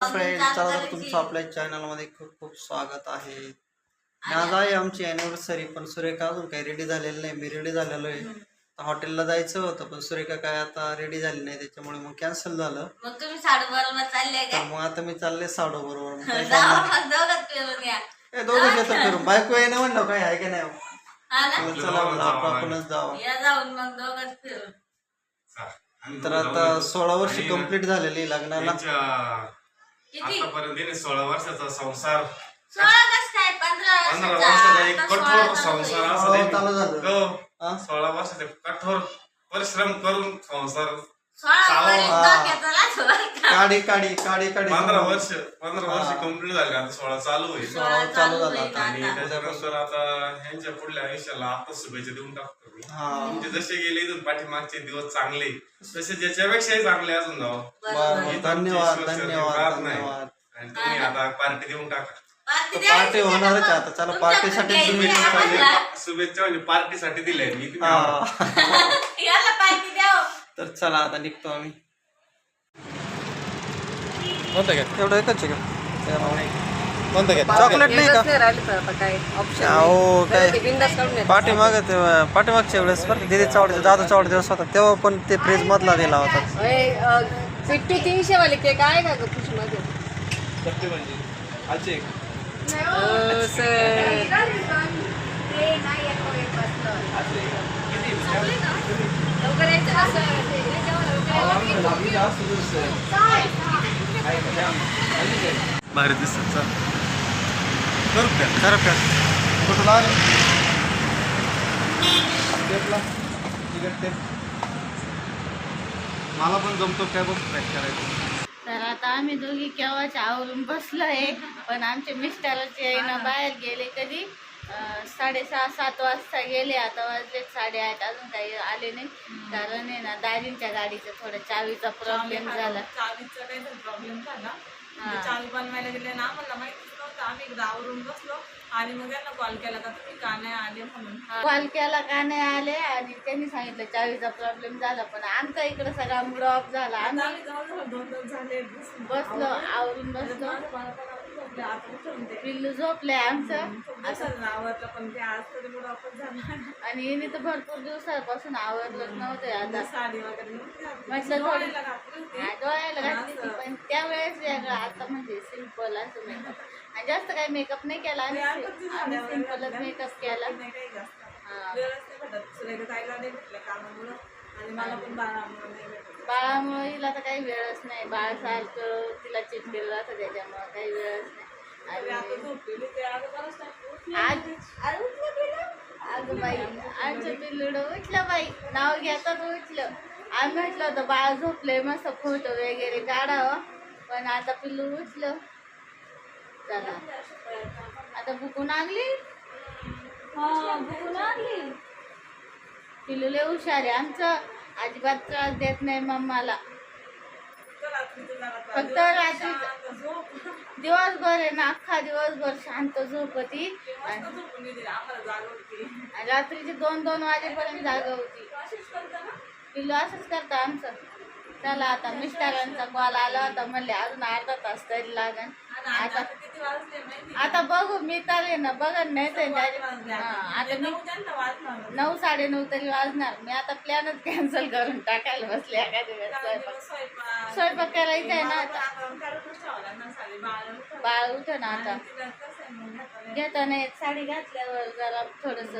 Friend चला तर तुमचं आपल्या चॅनलमध्ये खूप खूप स्वागत आहे. आज आहे आमची अॅनिव्हर्सरी पण सुरेखा अजून काही रेडी झालेली नाही. मी रेडी झालेलो आहे. तर हॉटेलला जायचं होतं पण सुरेखा काय आता रेडी झाली नाही त्याच्यामुळे मग कॅन्सल झालं. मग तुम्ही साडू बरोबर चालले तर काय मग आता मी चालले साडो बरोबर दोघं घेतो फिरून बायको आहे ना म्हणलं काय आहे का नाही? चला म्हणलं आपण आपणच जावं. या जाऊन मग दोघं फिरून. तर आता सोळा वर्ष कंप्लीट झालेली लग्नाला. किती आतापर्यंत हिने सोळा वर्षाचा संसार सोळा कस काय पंधरा पंधरा वर्षाचा वर्षाचा एक आता कठोर चालू संसार होईल. असं हो, नाही. चालू झालं. हो. हा? सोळा वर्षाचे कठोर परिश्रम करून संसार सोळा. वरील हा. डोक्याचा लाच वर का? काडी काडी काडी काडी पंधरा वर्ष पंधरा वर्ष हा. कंप्लीट झाले आता सोळा चालू होईल सोळा सोळा चालू चालू झाला होईल. आणि आता. त्याच्यानंतर आता ह्यांच्या पुढल्या आयुष्याला आता शुभेच्छा देऊन टाकतो मी. हा म्हणजे जसे गेले इथून पाठीमागचे दिवस चांगले तसे ज्याच्यापेक्षाही चांगले अजून जावं बरोबर. बरं ही धन्यवाद धन्यवाद आणि तुम्ही आता पार्टी देऊन टाका पार्टी पार्टी द्यायची होणारच का मग? आता. चला, तुमच्या पार्टीसाठी घरी तुम्ही यायची पण आम्हाला. शुभेच्छा म्हणजे पार्टीसाठी दिल्या मी तुम्ही हा याला पार्टी द्यावं तर चला आता निघतो आम्ही. कोणतं घ्या एवढं एकच आहे का? कोणतं घ्या चॉकलेट. नाही का? अहो काय? पाठीमागच्या वेळेस बरं दिदीचा आवडते दादाचा वाढदिवस होता तेव्हा पण ते फ्रीज मधला दिला होता. पिट्टू तीनशे वाले केक आहे का खुशमध्ये भारी दिसत चाल. करू द्या खरं का कुठं लागलं? मला पण जमतो कॅब बघ करायचं तर आता आम्ही दोघी केव्हाच आवरून बसलो आहे पण आमचे मिस्टरचे ना बाहेर गेले कधी? साडेसहा सात वाजता गेले. आता वाजले साडेआठ. अजून काही आले नाही. कारण आहे ना दाजींच्या गाडीचा थोडा चावीचा प्रॉब्लेम झाला. चावीचा काहीतरी प्रॉब्लेम झाला. म्हणजे चावी बनवायला गेले ना मला माहितीच नव्हतं. आम्ही आवरून बसलो आणि मग त्यांना कॉल केला का तुम्ही का नाही आले म्हणून. कॉल केला का नाही आले आणि त्यांनी सांगितलं चावीचा प्रॉब्लेम झाला. पण आमचा इकडे सगळा मूड ऑफ झाला. आम्ही दोन दोन झाले. बसलो आवरून बसलो. झोपलं. पिल्लू झोपलंय आमचं बसायला आवडलं पण ते आज तरी मूड ऑफच झाला आणि हिने तर भरपूर दिवसापासून आवडलंच नव्हतं आता साडी वगैरे. म्हटलं थोडी डोळ्याला घातली होती. हा, डोळ्याला घातली होती पण त्यावेळेस वेगळं आता म्हणजे सिंपल असं मेकअप आणि जास्त काही मेकअप नाही केला आताच आम्ही झाल्यावर सिम्पलच. मेकअप केला नाही काही जास्त. हा. वेळच नाही भेटत. सुरेखा ताईला नाही भेटलं कामामुळं आणि मला पण नाही बाळामुळे हिला तर काही वेळच नाही. बाळ सारखं तिला चिडचिड राहतं त्याच्यामुळे काही वेळच नाही. आणि. आज अगं बाई. आमचं पिल्लुड उठलं बाई. नाव घेतात उठलं. आम्ही म्हटलं होतं बाळ झोपले मस्त फोटो वगैरे काढावं. पण आता पिल्लू उठलं. चला. आता भुकून लागली हा भुकून लागली पिल्लू लय हुशार आहे. आमचं अजिबात त्रास देत नाही मम्माला. फक्त झोप. दिवसभर आहे ना अख्खा दिवसभर शांत झोपती रात्रीचे दोन दोन वाजेपर्यंत जागा होती. पिल्लू असंच करतं आमचं चला आता मिस्टरांचा कॉल आला होता म्हणले अजून अर्धा तास तरी लागन आणि आता आता किती वाजले माहिती आता बघू मी तर आहे ना बघन नाही तर आता. आता मी नऊ साडेनऊ तरी वाजणार. मी आता प्लॅनच कॅन्सल करून टाकायला बसले एखाद्या वेळेस स्वयंपाक. करायचा आहे ना आता. बाळ उठ ना आता. घेताना एक साडी घातल्यावर जरा थोडस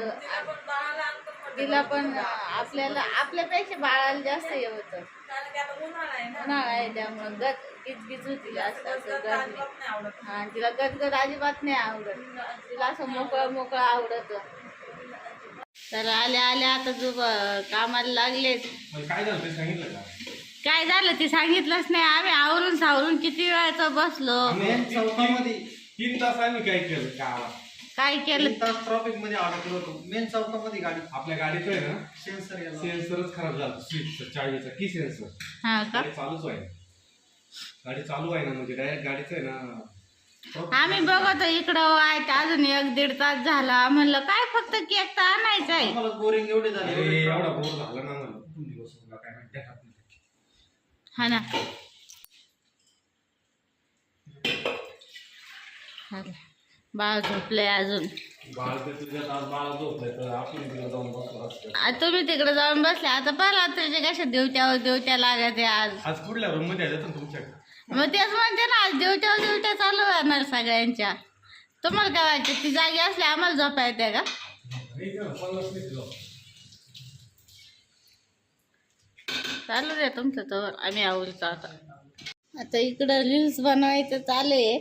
तिला पण आपल्याला आपल्यापेक्षा बाळाला जास्त हे होतं. उन्हाळा आहे ना. उन्हाळा आहे त्यामुळं गत गिचगिच होती जास्त असं गरमी अजिबात नाही आवडत. हा तिला गदगद अजिबात नाही आवडत. तिला असं मोकळं मोकळं आवडत. तर आल्या आल्या आता जो कामाला लागलेत काय झालं ते सांगितलं का? काय झालं ते सांगितलंच नाही. आम्ही आवरून सावरून किती वेळाचं बसलो. मेन चौकामध्ये तीन तास आम्ही काय केलं गावात काय केलं? तास ट्रॉफिकमध्ये अडकलो होतो. मेन चौकामध्ये गाडी आपल्या गाडीचं आहे ना? सेन्सर गेला सेन्सरच खराब झाला. स्विचचा चाळीचा की सेन्सर हा का? चालूच आहे गाडी चालू आहे ना म्हणजे डायरेक्ट गाडीचं आहे ना. आम्ही बघतो इकडं वाईट अजून एक दीड तास झाला. म्हणलं काय फक्त केक तर आणायचा आहे? आम्हाला बोरिंग एवढी झाली. अरे, एवढी एवढा बोर झाला ना मला दोन दिवस मला काय माहिती आहे का? हा ना. बाळ झोपले अजून. बाळ ते तुझ्यात आज बाळ झोपलंय तर आपण तिला जाऊन बसलो असतो आ, तुम्ही तिकडे जाऊन बसले. आता पाहा रात्रीचे कशा देवट्यावर देवट्या लागत आहे आज. आज कुठल्या रूममध्ये तुमच्याकडे? मग तेच म्हणते ना आज देवट्यावर देवट्या चालू राहणार सगळ्यांच्या. तुम्हाला काय वाटतं ती जागी असली आम्हाला झोपा येते का? पन्नास चालू दे तुमचं तर आम्ही आवडतो आता. आता इकडं रील्स बनवायचं चालू आहे.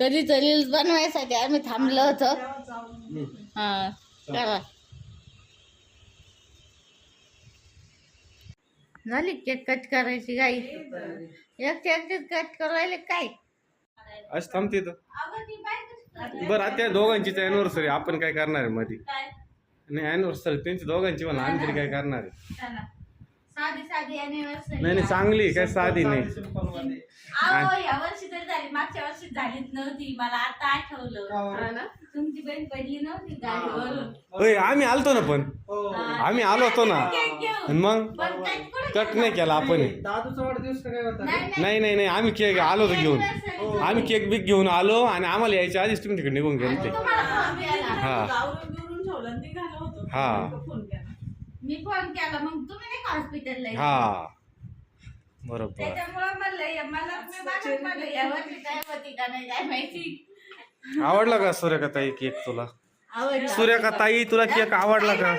कधीच रील्स बनवायसाठी आम्ही थांबलो होतो. हा चला. झाली केक कट करायची गाई. एक एकटीच कट करायला काय? आज थांबते तर बरं आता दोघांचीच अॅनिव्हर्सरी आपण काय करणार आहे मध्ये नाही अॅनिव्हर्सरी त्यांची दोघांची म्हणा. आम्ही तरी काय करणार आहे. साधी साधी anniversary. नाही नाही चांगली काय साधी नाही. सिंपलमध्ये. अहो या वर्षी तरी झाली मागच्या वर्षी झालीच नव्हती मला आता आठवलं. का बरं? तुमची बहीण पडली नव्हती गाडीवरून. होय आम्ही आलतो ना पण. हो. आम्ही आलो होतो ना. केक घेऊन. आणि मग? पण कट कुठे कट नाही केला आपण. दादूचा वाढदिवस का काय होता? नाही, नाही. नाही नाही नाही आम्ही केक आलो होतो घेऊन. Anniversary. आम्ही केक बिक घेऊन आलो आणि आम्हाला यायच्या आधीच तुम्ही तिकडे निघून गेले ते. तुम्हाला फोन केला. हा. बिवरून ठेवलं आणि हा. फोन मी फोन केला मग तुम्ही नाही का हॉस्पिटलला हा. बरोबर. त्याच्यामुळे म्हणलं मला मी मागत म्हणलं या वर्षी काय होती का नाही काय माहिती. आवडला का सूर्यकाताई केक तुला? आवडलं. सूर्यकाताई तुला केक आवडला का?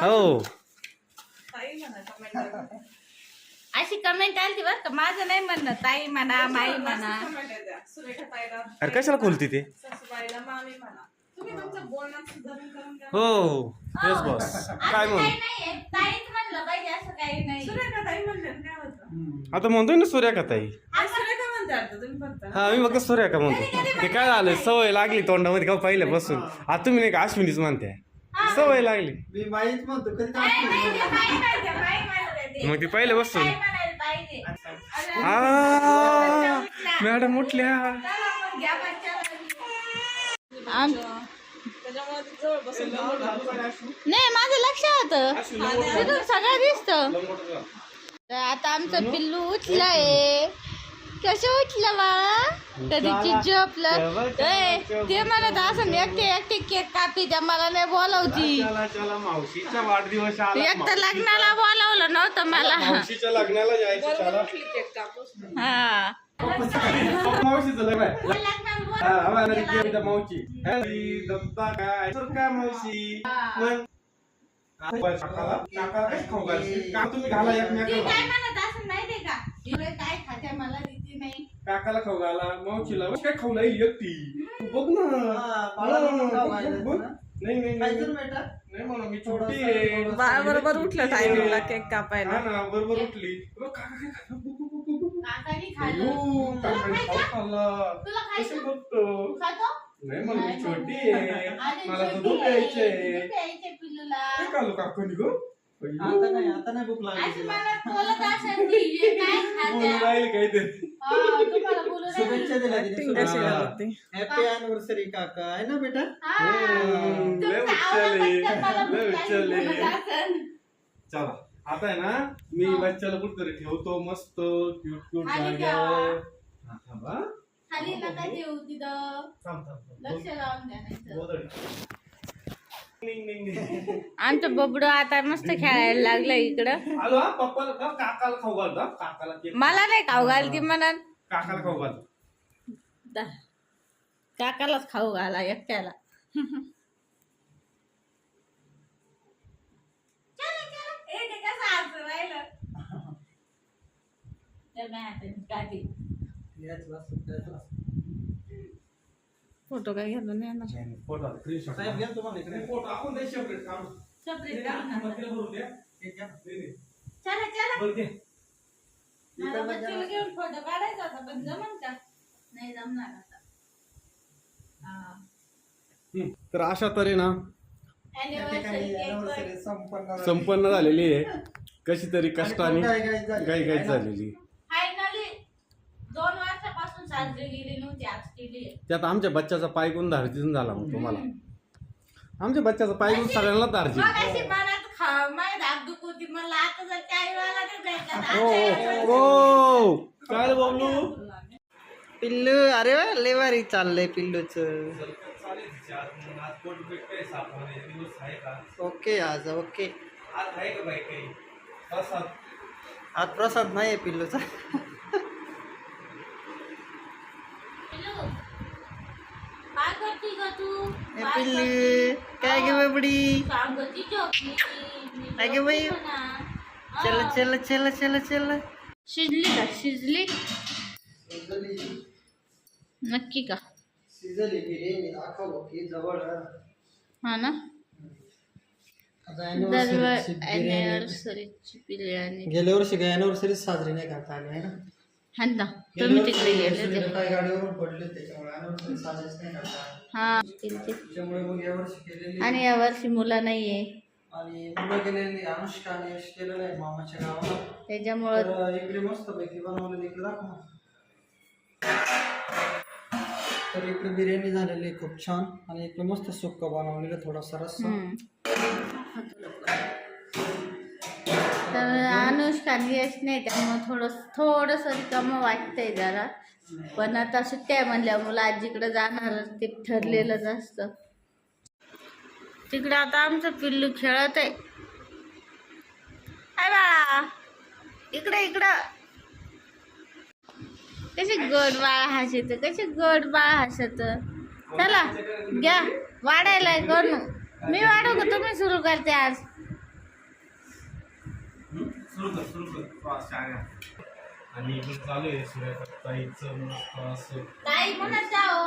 हो. ताई म्हणा comment अशी कमेंट आली बरं का माझं नाही म्हणणं ताई म्हणा माई म्हणा. सुरेखा ताईला अरे कशाला खोलती ते? सासूबाईला मामी म्हणा. तुम्ही तुमचं बोलण्यात सुधारण करून घ्या हो बस. काय काही म्हणू? नाहीये. ताईच म्हणलं पाहिजे असं काही नाही. सुरेखा ताई म्हणले काय होतं? आता म्हणतोय ना सूर्यकाताई हा मी फक्त सूर्यका म्हणतो. ते काय झालं सवय लागली तोंडामध्ये का पहिल्यापासून? आता तुम्ही नाही का अश्विनीच म्हणते. सवय लागली. मी माहीत म्हणतो कधी नाही, काय नाही, ते बाई म्हणते, बाई म्हणते ते. मग ती पहिल्यापासून. ताई म्हणायला पाहिजे. अरे, आ. मॅडम उठल्या. चला मग घ्या बच्चाला. आम- त्याच्यामुळे ते जवळ बसून नाही माझं लक्ष होतं. तिथून सगळं दिसत. तर आता आमचं पिल्लू उठलंय. कसं उठलं बाळा ए, ते म्हणत असं एकटे एकटे केक कापी त्या मला नाही बोलवती. चला चला मावशीचा वाढदिवस आला एक तर लग्नाला बोलवलं नव्हतं मला. मावशीच्या लग्नाला जायचं चला. केक कापूस हा. मावशीचं लग्न आहे. हा, आम्हाला मावशी दत्ता काय तर काय? मावशी. मग? काकाला खाऊ तुम्ही घाला? काय खाते मला देते नाही. काकाला खाऊ मावशीला. काय खाऊ लागली एकटी. तू बघ ना. हा? नाही नाही नाही. मी छोटी आहे. बरोबर उठलं टायमिंगला केक कापायला. ना बरोबर उठली. नाही म्हणा मी नाही, छोटी आहे आणि मला छोटी दूध आहे, प्यायचंय दूध प्यायचंय पिल्लूला काय खाल्लं काकानी गं? अय्यो. आता नाही आता नाही भूक लागली अशी तिला. मला बोलत असेल ती, हे काय बोलू खात्या? राहील काहीतरी हा, तुम्हाला बोलू राहिली. शुभेच्छा दिल्या Acting कशी तिने करत होती? हॅपी अॅनिव्हर्सरी काका आहे ना बेटा हा, हम्म, लय तुमचा उचलले, आवाज ऐकून मला लय भूक लागली उचलले. बोलत असेल. चला आता आहे ना मी हा. बच्चाला कुठतरी ठेवतो मस्त क्यूट क्यूट खाली जाग्यावर हा, थांबा. खाली नका ठेवू तिथं थांब, थांब, थांब. लक्ष लावून द्या नाहीतर. गोधडी. निंग, निंग, निंग. आमचं बबडू आता मस्त खेळायला लागलं इकडं आलो हा पप्पाला का काकाला खाऊ घालतो हा? काकाला केक मला नाही खाऊ घालती म्हणत काकाला खाऊ घालतो दा- काकालाच खाऊ घाला एकट्याला फोटो काय घेतला नाही येणार. फोटो स्क्रीनशॉट साहेब घ्या तुम्हाला इकडे फोटो आपण नाही सेपरेट काढू Separate नाही, काढू नाही, नका. मग तिला भरू द्या. हे घ्या. नाही, नाही. चला चला बरं दे. मला इकडनं बच्चूला घ्या. घेऊन फोटो काढायचा होता पण जमन का नाही जमणार आता हा. हम्म. तर अशा ठिकाणी anniversary वर संपन्न झाली. संपन्न झालेली आहे कशी तरी आणि कष्टाने खूप घाई-घाई झाली. काही आहे काही ना? झालेली वर्षापासून साजरी गेली नव्हती आज केली आहे. त्यात आमच्या बच्च्याचा पाय गुण धारतीच झाला मग तुम्हाला. आमच्या बच्च्याचा पाय गुण सगळ्यांना धारची मग अशी मनात खा माय धाकधूक होती. मला आता जर काही वेळाला नाही भेटला तर हो यायचं. हो काय रे बाबलू? पिल्लू अरे वा लय भारी चाललंय पिल्लूच. ओके आज ओके. आज प्रसाद? नाही आहे पिल्लूचा. काय करते ग तू? ए पिल्लू काय गे बाबडी? सांगती काय गे बाई? चल चल चल चल चल. शिजली का? शिजली? नक्की का? शिजली बिर्याणी दाखव की जवळ. हा ना? आता दरवर anniversary ची बिर्याणी अॅनिव्हर्सरीची बिर्याणी गेल्या वर्षी काय अॅनिव्हर्सरी साजरी नाही करता आली आहे ना? हा ना तुम्ही तिकडे गेले काय गाडीवरून पडले त्याच्यामुळे नाही करता. हा केलते. त्याच्यामुळे मग यावर्षी केलेली आणि यावर्षी मुलं नाहीये आणि मुलं गेलेली अनुष्का आणि यश केलेलं आहे मामाच्या गावाला त्याच्यामुळं तर इकडे मस्त पैकी बनवलेली इकडे दाखव ना. तर इकडे बिर्याणी झालेली आहे खूप छान आणि इकडे मस्त सुक्क बनवलेलं थोडासा रस्सा हम्म. यश नाही त्यामुळे थोडं थोडंसं रिकामं वाटतंय जरा. पण आता सुट्ट्या म्हणल्या मुलं आजीकडे जाणार ते ठरलेलंच असतं. तिकडे आता आमचं पिल्लू खेळत आहे. अय बाळा इकडे इकडं. कशी गड बाळा हसत कशी गड बाळा हसत. चला घ्या वाढायला करू मी वाढव तुम्ही सुरू करते आज. सुरू कर सुरू कर. छान आणि इकडे चालू आहे सूर्यताईचं मस्त असं. ताई म्हणत जाओ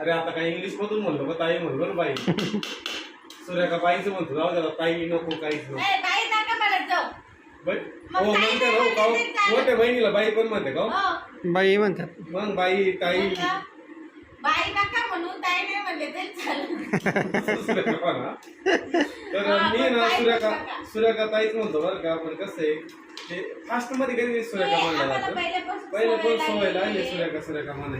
अरे आता काही इंग्लिश मधून म्हणलो का? ताई म्हणलो ना बाई. सूर्या का बाईचं म्हणतो? जाऊ द्या ताई नको काहीच नको. ए, ताई नका म्हणत जाऊ. बट मग हो म्हणते नाही हो का. मोठ्या बहिणीला बाई पण म्हणते का हो? हो, बाई म्हणतात. मग बाई ताई. बाई नका म्हणू ताई नाही म्हणले तरी चालेल तर हा, मी पण ना ताई सूर्यका नका. सूर्यका ताईच म्हणतो बरं का पण कसं आहे ते फास्टमध्ये कधी सूर्यका नाही, म्हणलं आम्हाला जातं पहिल्यापासून पहिले सवय पण सवय लागली लागलेली आहे. सूर्यका सूर्यका म्हणायची